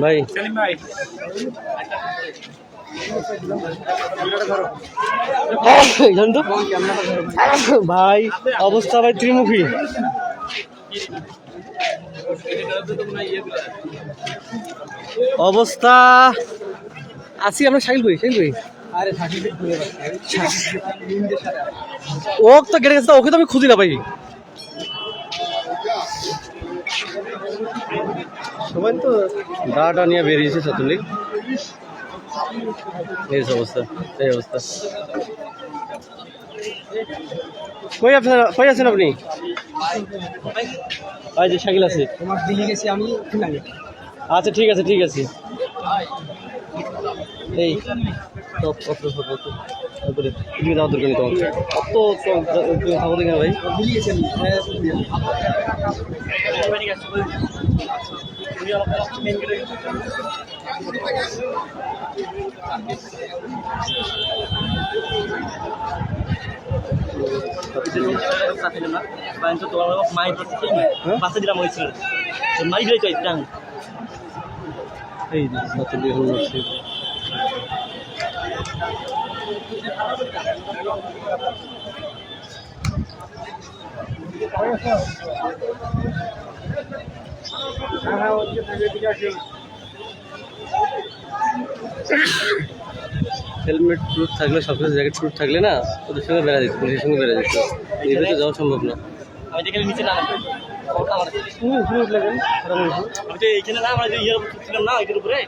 ভাই। ভাই অবস্থা ভাই ত্রিমুখী। অবস্থা। আছি আমরা সাইল কই সাইল কই ও তো কেটে গেছে ওকে তো আমি খুঁজি না ভাই। সবাই তো ডাটা নিয়ে বেরিয়েছে ছাত্রলীগ। এই অবস্থা এই অবস্থা। কই আপনার কই আছেন আপনি? ভাই যে শাকিল আছে। তোমার দিল্লি গেছি আমি আচ্ছা ঠিক আছে ঠিক আছে এই তুমি যাওয়ার দরকার নেই তোমার অত দেখেন ভাই দিল্লি গেছি আমি বাচ্চা দিলাম ওই ছিল মারি চাই টাং এই হেলমেট প্রুফ থাকলে, সব জ্যাকেট প্রুফ থাকলে না, ওদের সঙ্গে বেড়া যেত পুলিশের সঙ্গে বেড়া যেত এভাবে তো যাওয়া সম্ভব না। আমি দেখে নিচে না আমি তো এইখানে না আমরা যে ইয়ের উপর ছিলাম না এটার উপরে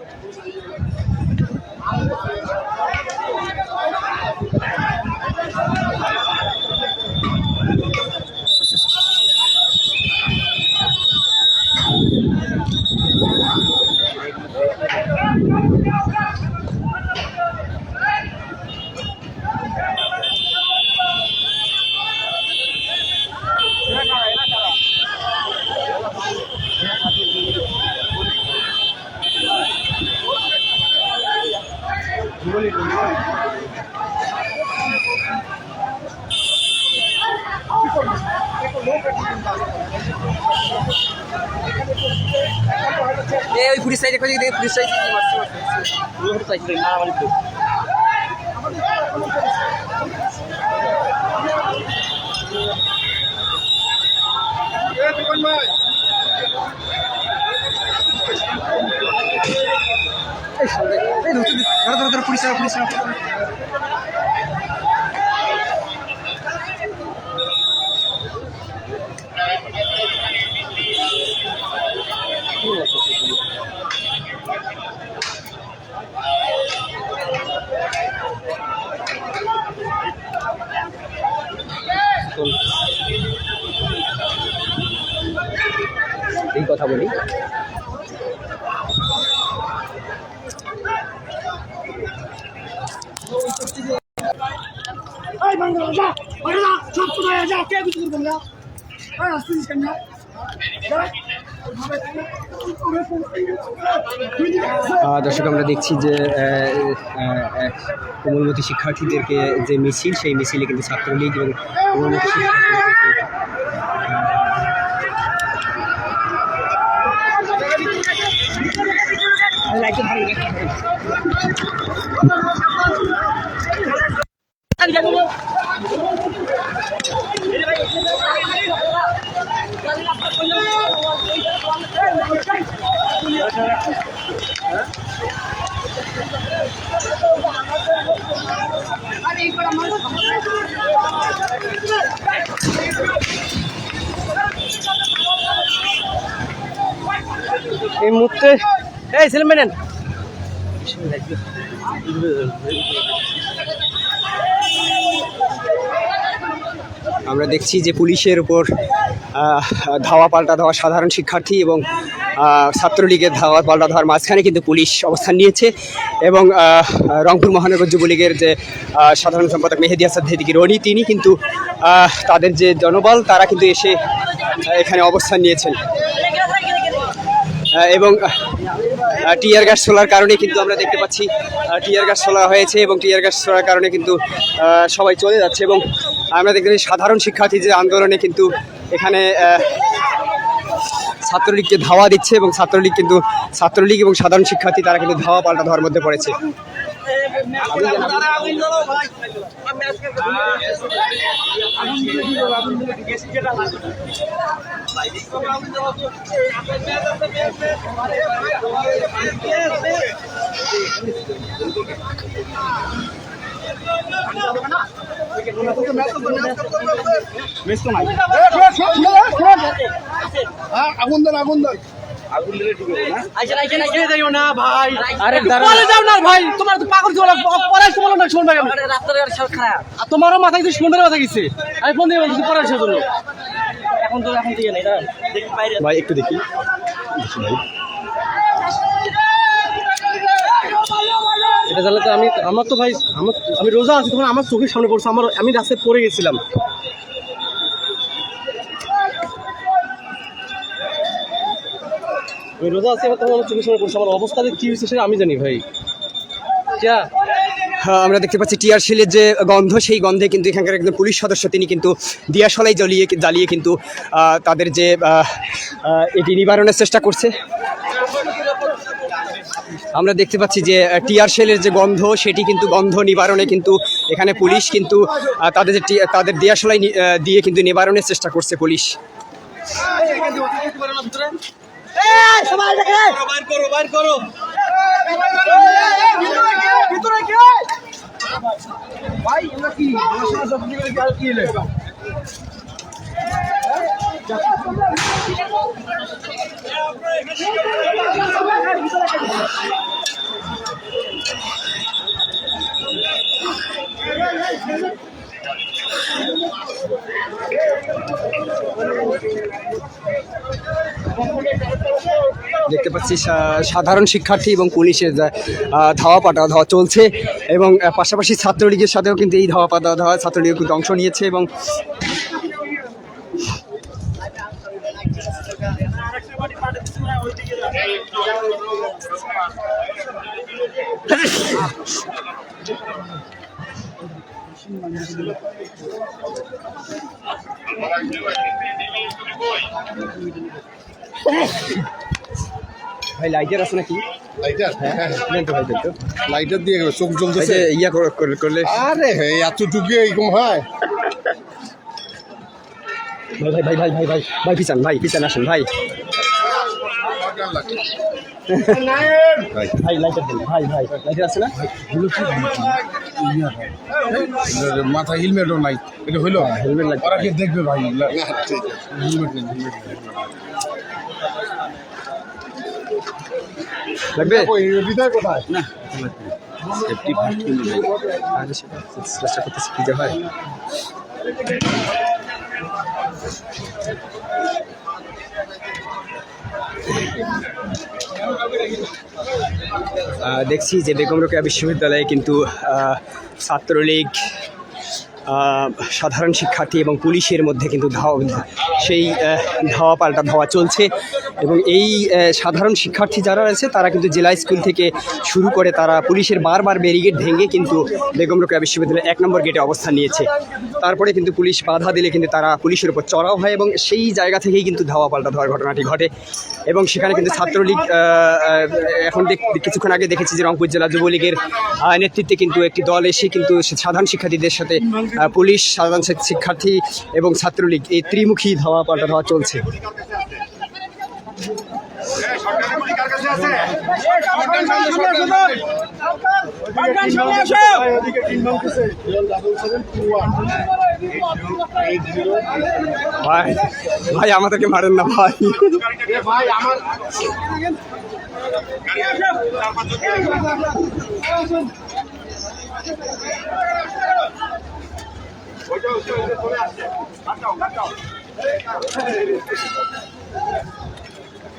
এই ওই পুলিশ সাইডে খোঁজে দেখি পুলিশ সাইডে মারছে ওগুলো তো চাইছিল না আমার তো এই সামনে এই ধরতে ধরো ধরো ধরো পুলিশ পুলিশ এই কথা বলি আহ, দর্শক, আমরা দেখছি যে কোমলমতি শিক্ষার্থীদেরকে যে মিছিল, সেই মিছিলে কিন্তু ছাত্রলীগ এবং কোমলমতি শিক্ষার্থীদেরকে এই মুহূর্তে এই ছেলে মেনেন আমরা দেখছি যে পুলিশের উপর ধাওয়া পাল্টা ধাওয়া সাধারণ শিক্ষার্থী এবং ছাত্রলীগের ধাওয়া পাল্টা ধাওয়ার মাঝখানে কিন্তু পুলিশ অবস্থান নিয়েছে এবং রংপুর মহানগর যুবলীগের যে সাধারণ সম্পাদক মেহেদি হাসান ভেদিকি রনি, তিনি কিন্তু তাদের যে জনবল, তারা কিন্তু এসে এখানে অবস্থান নিয়েছেন। এবং টিয়ার গ্যাস ছোলার কারণে কিন্তু আমরা দেখতে পাচ্ছি টিয়ার গ্যাস ছোলা হয়েছে এবং টিয়ার গ্যাস ছোলার কারণে কিন্তু সবাই চলে যাচ্ছে এবং আমরা দেখতে পাচ্ছি সাধারণ শিক্ষার্থী যে আন্দোলনে কিন্তু এখানে ছাত্রলীগকে ধাওয়া দিচ্ছে এবং ছাত্রলীগ কিন্তু, ছাত্রলীগ এবং সাধারণ শিক্ষার্থী তারা কিন্তু ধাওয়া পাল্টা ধাওয়ার মধ্যে পড়েছে। আগুন দেন আগুন দেন তোমারও মাথায় শুনবে মাথা গেছে আমি ফোন দিয়ে পড়ার জন্য এখন তো ভাই, একটু দেখি। এটা জানলে তো আমি আমার তো ভাই আমার আমি রোজা আছি তখন আমার চোখের সামনে পড়ছে আমার আমি রাস্তায় পড়ে গেছিলাম। আমি রোজা আছি তখন আমার চোখের সামনে পড়ছে আমার অবস্থাতে কি হয়েছে সেটা আমি জানি ভাই। যা হ্যাঁ, আমরা দেখতে পাচ্ছি টিয়ার শিলের যে গন্ধ সেই গন্ধে কিন্তু এখানকার একজন পুলিশ সদস্য তিনি কিন্তু দিয়াশলাই জ্বলিয়ে জ্বালিয়ে কিন্তু তাদের যে এটি নিবারণের চেষ্টা করছে। আমরা দেখতে পাচ্ছি যে টিয়ার শেলের যে গন্ধ সেটি কিন্তু গন্ধ নিবারণে কিন্তু এখানে পুলিশ কিন্তু তাদের তাদের দিয়াশলাই দিয়ে কিন্তু নিবারণের চেষ্টা করছে পুলিশ দেখতে পাচ্ছি সাধারণ শিক্ষার্থী এবং পুলিশের ধাওয়া পাটা ধাওয়া চলছে এবং পাশাপাশি ছাত্রলীগের সাথেও কিন্তু এই ধাওয়া পাটা ধাওয়া ছাত্রলীগ কিন্তু অংশ নিয়েছে এবং ভাই লাইটার আছে নাকি? লাইটার হ্যাঁ ভাই তো। লাইটার দিয়ে চোখ জ্বলতেছে। ইয়া করে- করে- করলে। আরে এতটুকু এরকম হয়। ভাই ভাই ভাই ভাই ভাই ভাই ভাই পিছান ভাই পিছান আসেন ভাই। ভাই, লাইটার দেন ভাই ভাই লাইটার আছে না মাথা হেলমেটও নাই। এটা হইল? হেলমেট লাগবে। ওরা কি দেখবে ভাই? না, ঠিক হেলমেট নেই হেলমেট লাগবে? হৃদয় কোথায়? না আগে সেটা চেষ্টা করতেছি কি যে হয়। আহ, দেখছি যে বেগম রোকেয়া বিশ্ববিদ্যালয়ে কিন্তু ছাত্রলীগ সাধারণ শিক্ষার্থী এবং পুলিশের মধ্যে কিন্তু ধাওয়া, সেই ধাওয়া পাল্টা ধাওয়া চলছে। এবং এই সাধারণ শিক্ষার্থী যারা রয়েছে তারা কিন্তু জেলা স্কুল থেকে শুরু করে তারা পুলিশের বারবার ব্যারিগেড ভেঙে কিন্তু বেগম রোকেয়া বিশ্ববিদ্যালয়ের এক নম্বর গেটে অবস্থান নিয়েছে। তারপরে কিন্তু পুলিশ বাধা দিলে কিন্তু তারা পুলিশের উপর চড়াও হয় এবং সেই জায়গা থেকেই কিন্তু ধাওয়া পাল্টা ধাওয়ার ঘটনাটি ঘটে। এবং সেখানে কিন্তু ছাত্রলীগ এখন কিছুক্ষণ আগে দেখেছি যে রংপুর জেলা যুবলীগের নেতৃত্বে কিন্তু একটি দল এসে কিন্তু সাধারণ শিক্ষার্থীদের সাথে পুলিশ, সাধারণ শিক্ষার্থী এবং ছাত্রলীগ এই ত্রিমুখী ধাওয়া পাল্টা ধাওয়া চলছে। ভাই ভাই আমাদেরকে মারেন না ভাই ভাই আমার চলে আসছে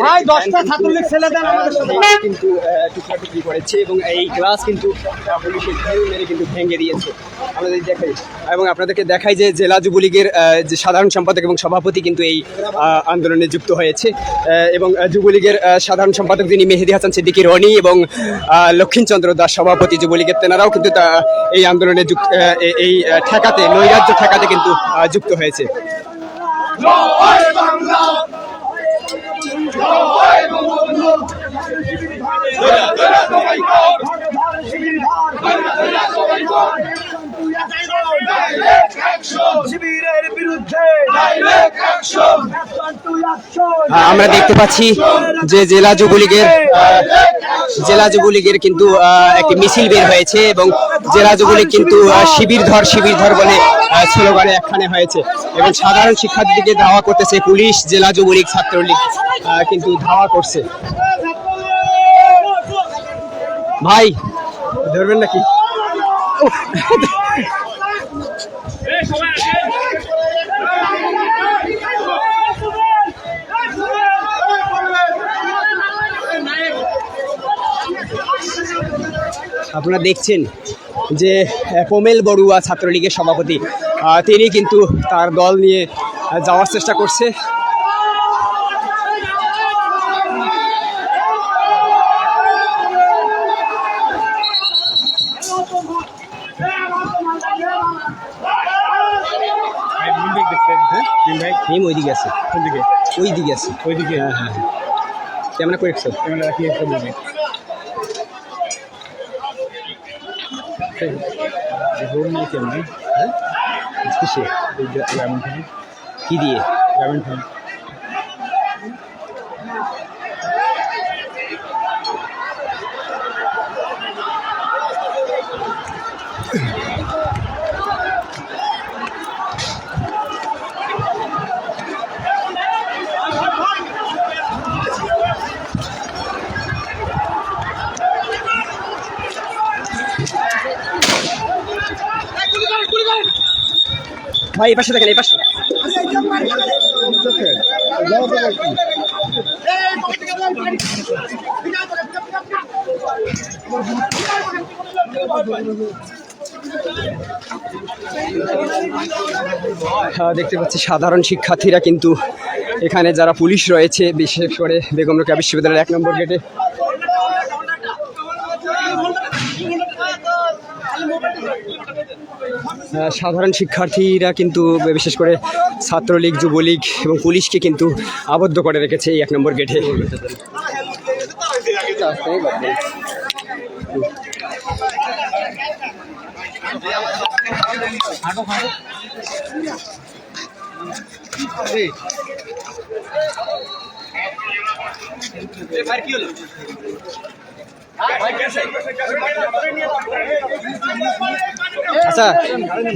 ভাই দশটা ছাত্রলীগ ছেলে দেন আমাদের সাথে। কিন্তু টুকরাটুকরি করেছে এবং এই গ্লাস কিন্তু পুলিশের ঢেউ মেরে কিন্তু ভেঙে দিয়েছে। আমাদের দেখাই এবং আপনাদেরকে দেখাই যে জেলা যুবলীগের যে সাধারণ সম্পাদক এবং সভাপতি কিন্তু এই আন্দোলনে যুক্ত হয়েছে। এবং যুবলীগের সাধারণ সম্পাদক যিনি মেহেদি হাসান সিদ্দিকী রনি এবং লক্ষ্মীচন্দ্র দাস সভাপতি যুবলীগের তেনারাও কিন্তু তা- এই আন্দোলনে যুক্ত এই- এই ঠেকাতে নৈরাজ্য ঠেকাতে কিন্তু যুক্ত হয়েছে। বিরুদ্ধে আমরা দেখতে পাচ্ছি যে জেলা যুবলীগের জেলা যুবলীগের কিন্তু একটি মিছিল বের হয়েছে এবং জেলা যুবলীগ কিন্তু শিবির ধর শিবির ধর বলে স্লোগানে একখানে হয়েছে। এবং সাধারণ শিক্ষার্থীকে ধাওয়া করতেছে পুলিশ, জেলা যুবলীগ, ছাত্রলীগ কিন্তু ধাওয়া করছে। ভাই, ধরবেন নাকি? আপনারা দেখছেন যে পোমেল বড়ুয়া ছাত্রলীগের সভাপতি তিনি কিন্তু তার দল নিয়ে যাওয়ার চেষ্টা করছে। হিম ওই দিকে আছে। ওই দিকে আছে। ওই দিকে হ্যাঁ হ্যাঁ। কেমন করেছ হ্যাঁ কিসে কি দিয়ে ভাই এই পাশে দেখেন এই পাশে। হ্যাঁ, দেখতে পাচ্ছি সাধারণ শিক্ষার্থীরা কিন্তু এখানে যারা পুলিশ রয়েছে বিশেষ করে বেগম রোকেয়া বিশ্ববিদ্যালয়ের এক নম্বর গেটে। সাধারণ শিক্ষার্থীরা কিন্তু বিশেষ করে ছাত্রলীগ, যুবলীগ এবং পুলিশকে কিন্তু আবদ্ধ করে রেখেছে এই এক নম্বর গেটে। আচ্ছা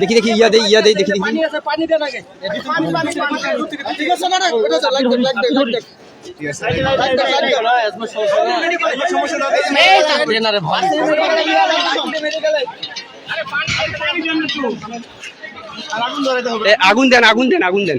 দেখি দেখি ইয়া দেই ইয়া দেই দেখি দেখি। পানি দেন আগে। পানি ঠিক আছে না আগুন দেন আগুন দেন আগুন দেন।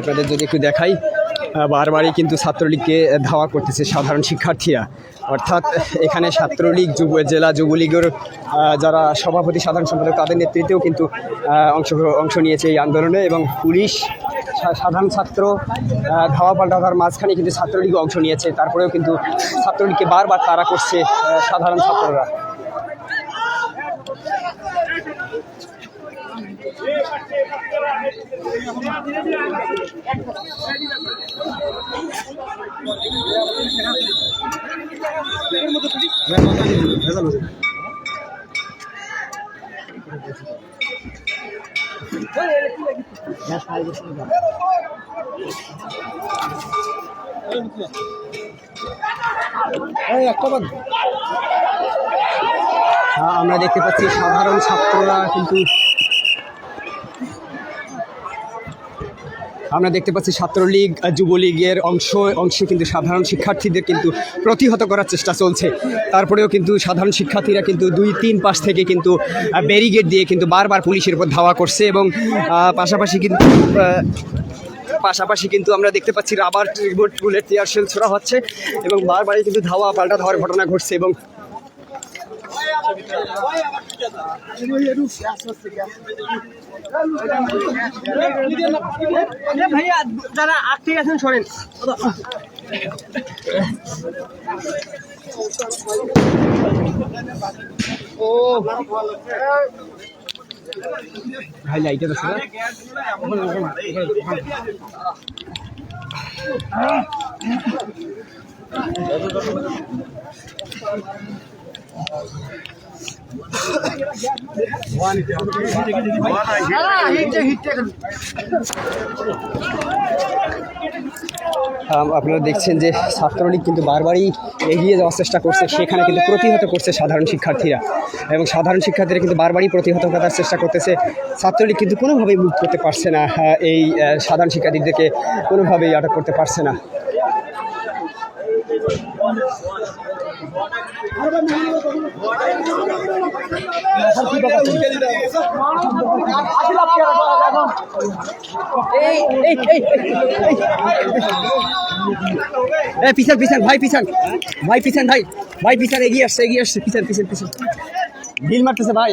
আপনাদের যদি একটু দেখাই বারবারই কিন্তু ছাত্রলীগকে ধাওয়া করতেছে সাধারণ শিক্ষার্থীরা। অর্থাৎ এখানে ছাত্রলীগ, যুব, জেলা যুবলীগের যারা সভাপতি, সাধারণ সম্পাদক, তাদের নেতৃত্বেও কিন্তু অংশ অংশ নিয়েছে এই আন্দোলনে এবং পুলিশ সাধারণ ছাত্র ধাওয়া পাল্টা ধাওয়ার মাঝখানে কিন্তু ছাত্রলীগ অংশ নিয়েছে তারপরেও কিন্তু ছাত্রলীগকে বারবার তারা করছে সাধারণ ছাত্ররা। আহ, আমরা দেখতে পাচ্ছি সাধারণ ছাত্ররা কিন্তু আমরা দেখতে পাচ্ছি ছাত্রলীগ যুবলীগের অংশ, অংশে কিন্তু সাধারণ শিক্ষার্থীদের কিন্তু প্রতিহত করার চেষ্টা চলছে। তারপরেও কিন্তু সাধারণ শিক্ষার্থীরা কিন্তু দুই, তিন পাশ থেকে কিন্তু ব্যারিগেড দিয়ে কিন্তু বারবার পুলিশের উপর ধাওয়া করছে এবং পাশাপাশি কিন্তু পাশাপাশি কিন্তু আমরা দেখতে পাচ্ছি রাবার বুলেট টিয়ার ছোড়া হচ্ছে এবং বারবারই কিন্তু ধাওয়া পাল্টা ধাওয়ার ঘটনা ঘটছে এবং ভাইয়া যারা আটকে গেছেন সরেন ভাই আছে না আম, আপনারা দেখছেন যে ছাত্রলীগ কিন্তু বারবারই এগিয়ে যাওয়ার চেষ্টা করছে সেখানে কিন্তু প্রতিহত করছে সাধারণ শিক্ষার্থীরা। এবং সাধারণ শিক্ষার্থীরা কিন্তু বারবারই প্রতিহত করার চেষ্টা করতেছে। ছাত্রলীগ কিন্তু কোনোভাবেই মুখ করতে পারছে না আহ, এই সাধারণ শিক্ষার্থীদেরকে কোনোভাবেই আটক করতে পারছে না। পিছন পিছন ভাই পিছন ভাই পিছন ভাই ভাই পিছন এগিয়ে আসছে এগিয়ে আসছে পিছন পিছন পিছন ঢিল মারতেছে ভাই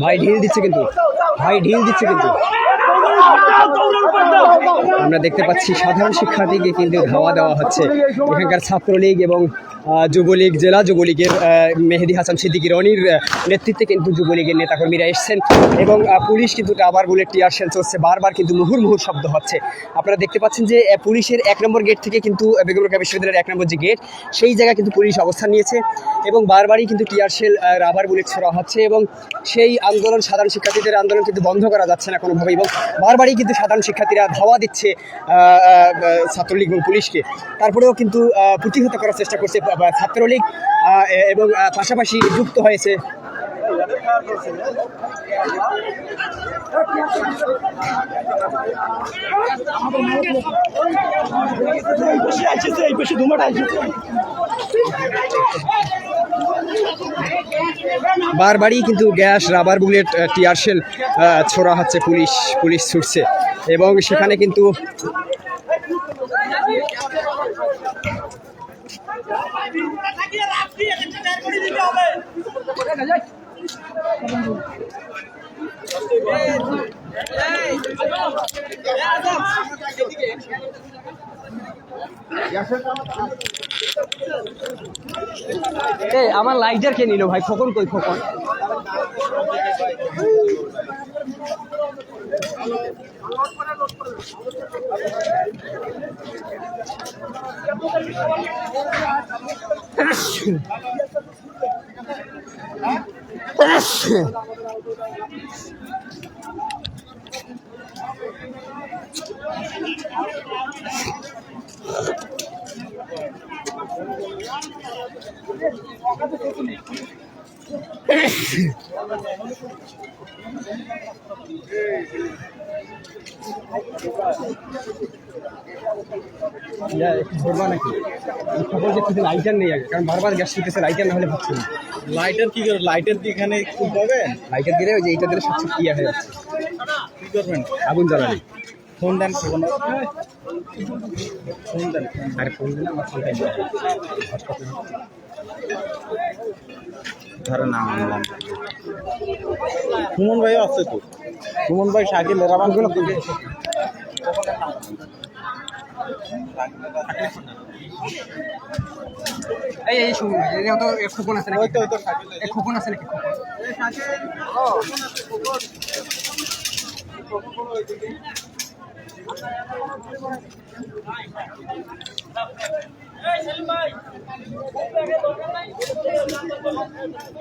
ভাই, ঢিল দিচ্ছে কিন্তু। ভাই, ঢিল দিচ্ছে কিন্তু। আমরা দেখতে পাচ্ছি সাধারণ শিক্ষার্থীকে কিন্তু ধাওয়া দেওয়া হচ্ছে। এখানকার ছাত্রলীগ এবং যুবলীগ জেলা যুবলীগের মেহেদি হাসান সিদ্দিকি রনির নেতৃত্বে কিন্তু যুবলীগের নেতাকর্মীরা এসছেন এবং পুলিশ কিন্তু আবার বুলেট টিয়ার শেল চলছে। বারবার কিন্তু মুহুর মুহুর শব্দ হচ্ছে। আপনারা দেখতে পাচ্ছেন যে পুলিশের এক নম্বর গেট থেকে কিন্তু বেগম রোকেয়া বিশ্ববিদ্যালয়ের এক নম্বর যে গেট সেই জায়গায় কিন্তু পুলিশ অবস্থান নিয়েছে এবং বারবারই কিন্তু টিয়ার আহ, রাবার বুলেট ছোড়া হচ্ছে এবং সেই আন্দোলন সাধারণ শিক্ষার্থীদের আন্দোলন কিন্তু বন্ধ করা যাচ্ছে না কোনোভাবেই এবং বারবারই কিন্তু সাধারণ শিক্ষার্থীরা ধাওয়া দিচ্ছে ছাত্রলীগ এবং পুলিশকে। তারপরেও কিন্তু প্রতিহত করার চেষ্টা করছে ছাত্রলীগ এবং পাশাপাশি যুক্ত হয়েছে। বারবারই কিন্তু গ্যাস রাবার বুলেট আহ, টিয়ার শেল আহ, ছোড়া হচ্ছে পুলিশ পুলিশ ছুটছে। এবং সেখানে কিন্তু আমার লাইটার কে নিল ভাই খোকন কই খোকন? ধরবা নাকি? খবর যে কিছু লাইটার নেই আগে কারণ বারবার গ্যাস ছুটেছে লাইটার না হলে ভাবছি না। লাইটার কি করে? লাইটার কি এখানে খুলতে হবে? লাইটার দিলে ওই যে এইটা দিলে সবচেয়ে ক্লিয়ার হয়ে যাচ্ছে। কি করবেন? আগুন জ্বালানি ফোন দেন ফোন ফোন দেন আরে ফোন দিলে আমার ফোনটা ধরে না সুমন ভাই আছে তো? সুমন ভাই শাকিল এরা মানুষগুলো এই এই শুনুন এই তো এক খোকন আছে নাকি এক খোকন আছে নাকি খোকন?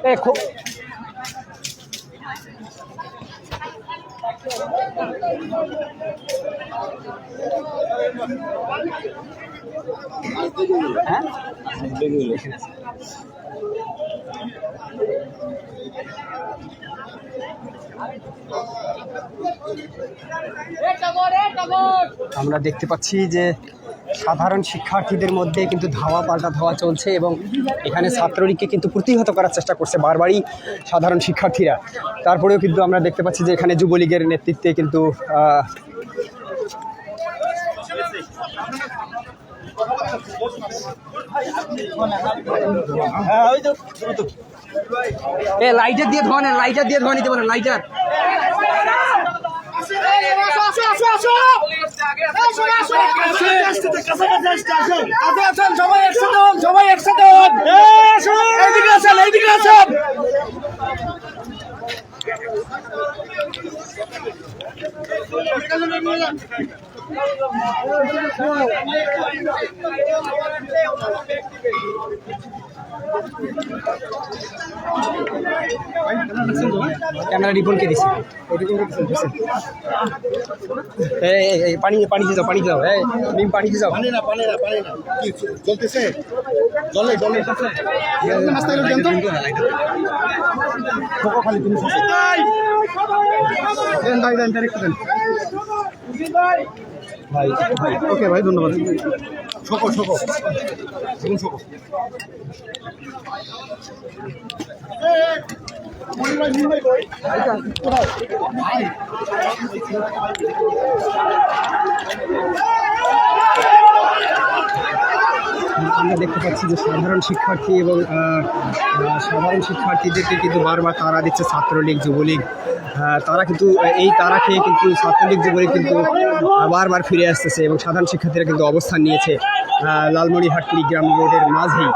এই খো- হ্যাঁ আমরা দেখতে পাচ্ছি যে সাধারণ শিক্ষার্থীদের মধ্যে কিন্তু ধাওয়া পাল্টা ধাওয়া চলছে এবং এখানে ছাত্রলীগকে কিন্তু প্রতিহত করার চেষ্টা করছে বারবারই সাধারণ শিক্ষার্থীরা। তারপরেও কিন্তু আমরা দেখতে পাচ্ছি যে এখানে যুবলীগের নেতৃত্বে কিন্তু লাইটার দিয়ে ধোয়া লাইটার দিয়ে ধোয়া নিতে পারেন, লাইটার। সবাই একসাথে সবাই একসাথে হন এইদিকে আসেন এইদিকে ক্যামেরা রিপনকে দিছি এই, পানি পানি দিয়ে যাও পানি দিয়ে যাও এই মিম পানি দিয়ে যাও পানি না পানি না পানি না কি চলতেছে জলে জলে খালি তুমি দেন ভাই দেন দেন ভাই ভাই ওকে ভাই ধন্যবাদ। শোকো শোকো। শোকো। আমরা দেখতে পাচ্ছি যে সাধারণ শিক্ষার্থী এবং সাধারণ শিক্ষার্থীদেরকে কিন্তু বারবার তারা দিচ্ছে ছাত্রলীগ, যুবলীগ। তারা কিন্তু, এই তারা খেয়ে কিন্তু ছাত্রলীগ, যুবলীগ কিন্তু বারবার ফিরে আসতেছে এবং সাধারণ শিক্ষার্থীরা কিন্তু অবস্থান নিয়েছে লালমনিরহাট কুড়িগ্রাম রোডের মাঝেই।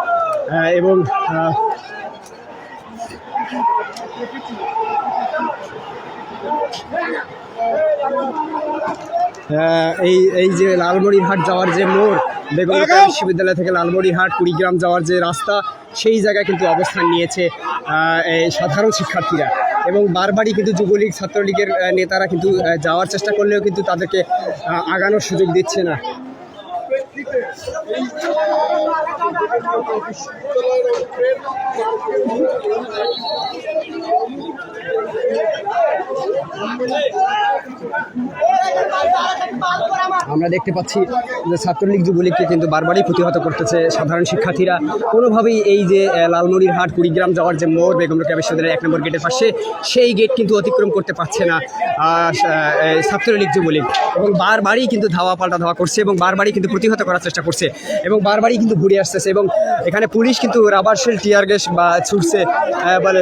এবং এই এই যে লালমনিরহাট যাওয়ার যে মোড় বেগম বিশ্ববিদ্যালয় থেকে লালমনিরহাট কুড়িগ্রাম যাওয়ার যে রাস্তা সেই জায়গায় কিন্তু অবস্থান নিয়েছে সাধারণ শিক্ষার্থীরা। এবং বারবারই কিন্তু যুবলীগ ছাত্রলীগের নেতারা কিন্তু যাওয়ার চেষ্টা করলেও কিন্তু তাদেরকে আগানোর সুযোগ দিচ্ছে না। আমরা দেখতে পাচ্ছি যে ছাত্রলীগ যুবলীগকে কিন্তু বারবারই প্রতিহত করতেছে সাধারণ শিক্ষার্থীরা। কোনোভাবেই এই যে আহ, লালমনিরহাট কুড়িগ্রাম যাওয়ার যে মোড় বেগম রোকেয়া বিশ্ববিদ্যালয়ের এক নম্বর গেটের পাশে সেই গেট কিন্তু অতিক্রম করতে পারছে না ছাত্রলীগ যুবলীগ। এবং বারবারই কিন্তু ধাওয়া পাল্টা ধাওয়া করছে এবং বারবারই কিন্তু প্রতিহত করার চেষ্টা করছে এবং বারবারই কিন্তু ঘুরে আসতেছে এবং এখানে পুলিশ কিন্তু রাবার শেল টিয়ার গ্যাস বা ছুটছে বলে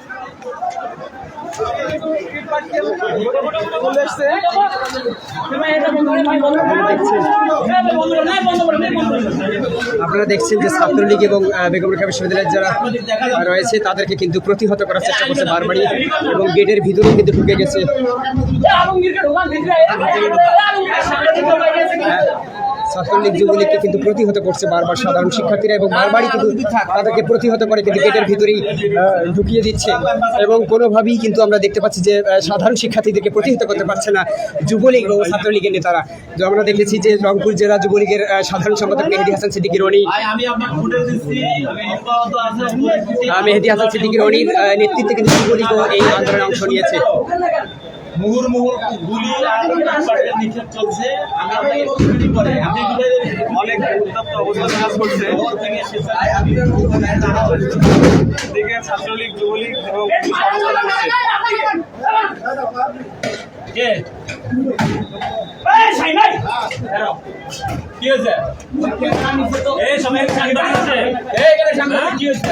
আপনারা দেখছেন যে ছাত্রলীগ এবং বেগম রোকেয়া বিশ্ববিদ্যালয়ের যারা রয়েছে, তাদেরকে কিন্তু প্রতিহত করার চেষ্টা করছে বারবারই এবং গেটের ভিতরেও কিন্তু ঢুকে গেছে। ছাত্রলীগ যুবলীগকে কিন্তু প্রতিহত করছে বারবার সাধারণ শিক্ষার্থীরা এবং বারবারই কিন্তু তাদেরকে প্রতিহত করে কিন্তু গেটের ভিতরেই ঢুকিয়ে দিচ্ছে। এবং কোনোভাবেই কিন্তু আমরা দেখতে পাচ্ছি যে সাধারণ শিক্ষার্থীদেরকে প্রতিহত করতে পারছে না যুবলীগ ও ছাত্রলীগের নেতারা। যে আমরা দেখেছি যে, রংপুর জেলা যুবলীগের সাধারণ সম্পাদক মেহেদি হাসান সিদ্দিকি রনি মেহেদি হাসান সিদ্দিকি রনির নেতৃত্বে কিন্তু যুবলীগও এই আন্দোলনে অংশ নিয়েছে। মুহুর মুহুর গুলি আর নিক্ষেপ চলছে। আমি আপনাকে করে। আপনি অনেক উত্তপ্ত অবস্থায় কাজ করছে। দিকে ছাত্রলীগ যুবলীগ এবং হয়েছে এই কি হয়েছে?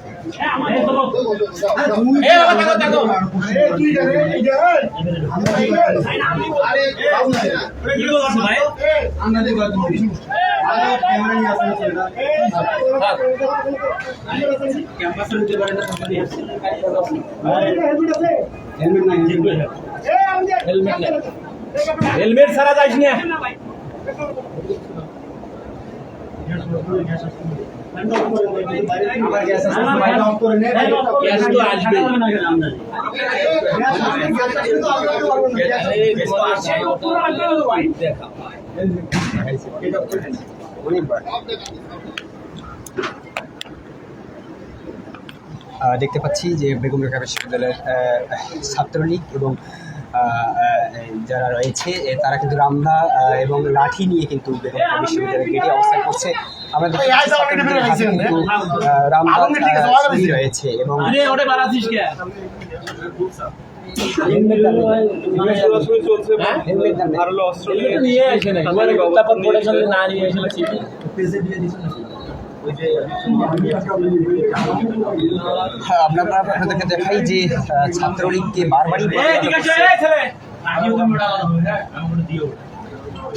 হেলমেট ছাড়া যাইস না। দেখতে পাচ্ছি যে বেগম রোকেয়া বিশ্ববিদ্যালয়ের ছাত্রলীগ এবং যারা রয়েছে তারা কিন্তু রামদা এবং লাঠি নিয়ে কিন্তু বেগম বিশ্ববিদ্যালয়ের গেটে অবস্থান করছে। রয়েছে এবং হ্যাঁ? আমরা আপনাদেরকে দেখাই যে ছাত্রলীগকে বারবারই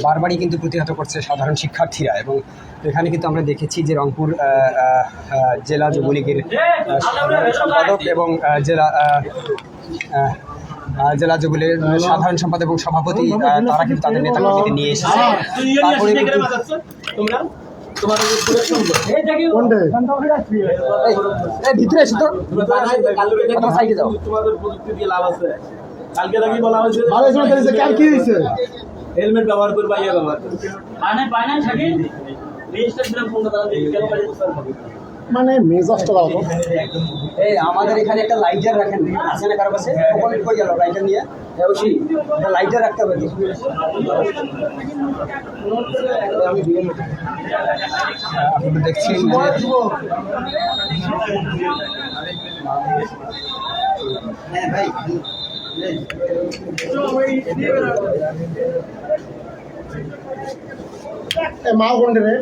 বারবারই কিন্তু প্রতিহত করছে সাধারণ শিক্ষার্থীরা এবং এখানে কিন্তু আমরা দেখেছি যে রংপুর জেলা যুবলীগের সম্পাদক এবং জেলা জেলা যুবলীগের সাধারণ সম্পাদক এবং সভাপতি তারা কিন্তু তাদের নেতাকর্মীকে নিয়ে এসেছে। তারপরে কিন্তু এখানে বাজাচ্ছ তোমরা তোমার প্রোটেকশন এই দেখি এই, এই, ভিতরে এসো তো। তোমার সাইডে যাও। তোমাদের প্রযুক্তি দিয়ে লাভ আছে। কালকে নাকি বলা হয়েছে ভালো শোনা যাচ্ছে কার কি হয়েছে? হেলমেট ব্যবহার করবা ইয়ে ব্যবহার মানে পায় না রেজিস্টার কেন পারে মানে মেজাজটা দাও তো। এই আমাদের এখানে একটা লাইটার রাখেন আছে না কারও কাছে? কখন করে গেল লাইটার নিয়ে অবশ্যই একটা লাইটার রাখতে হবে তো। আপনারা দেখছেন যে এ মা কোনটা রে?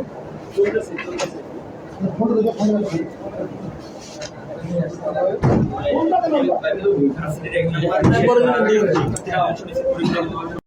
ফটো দেখো ফটো দেখো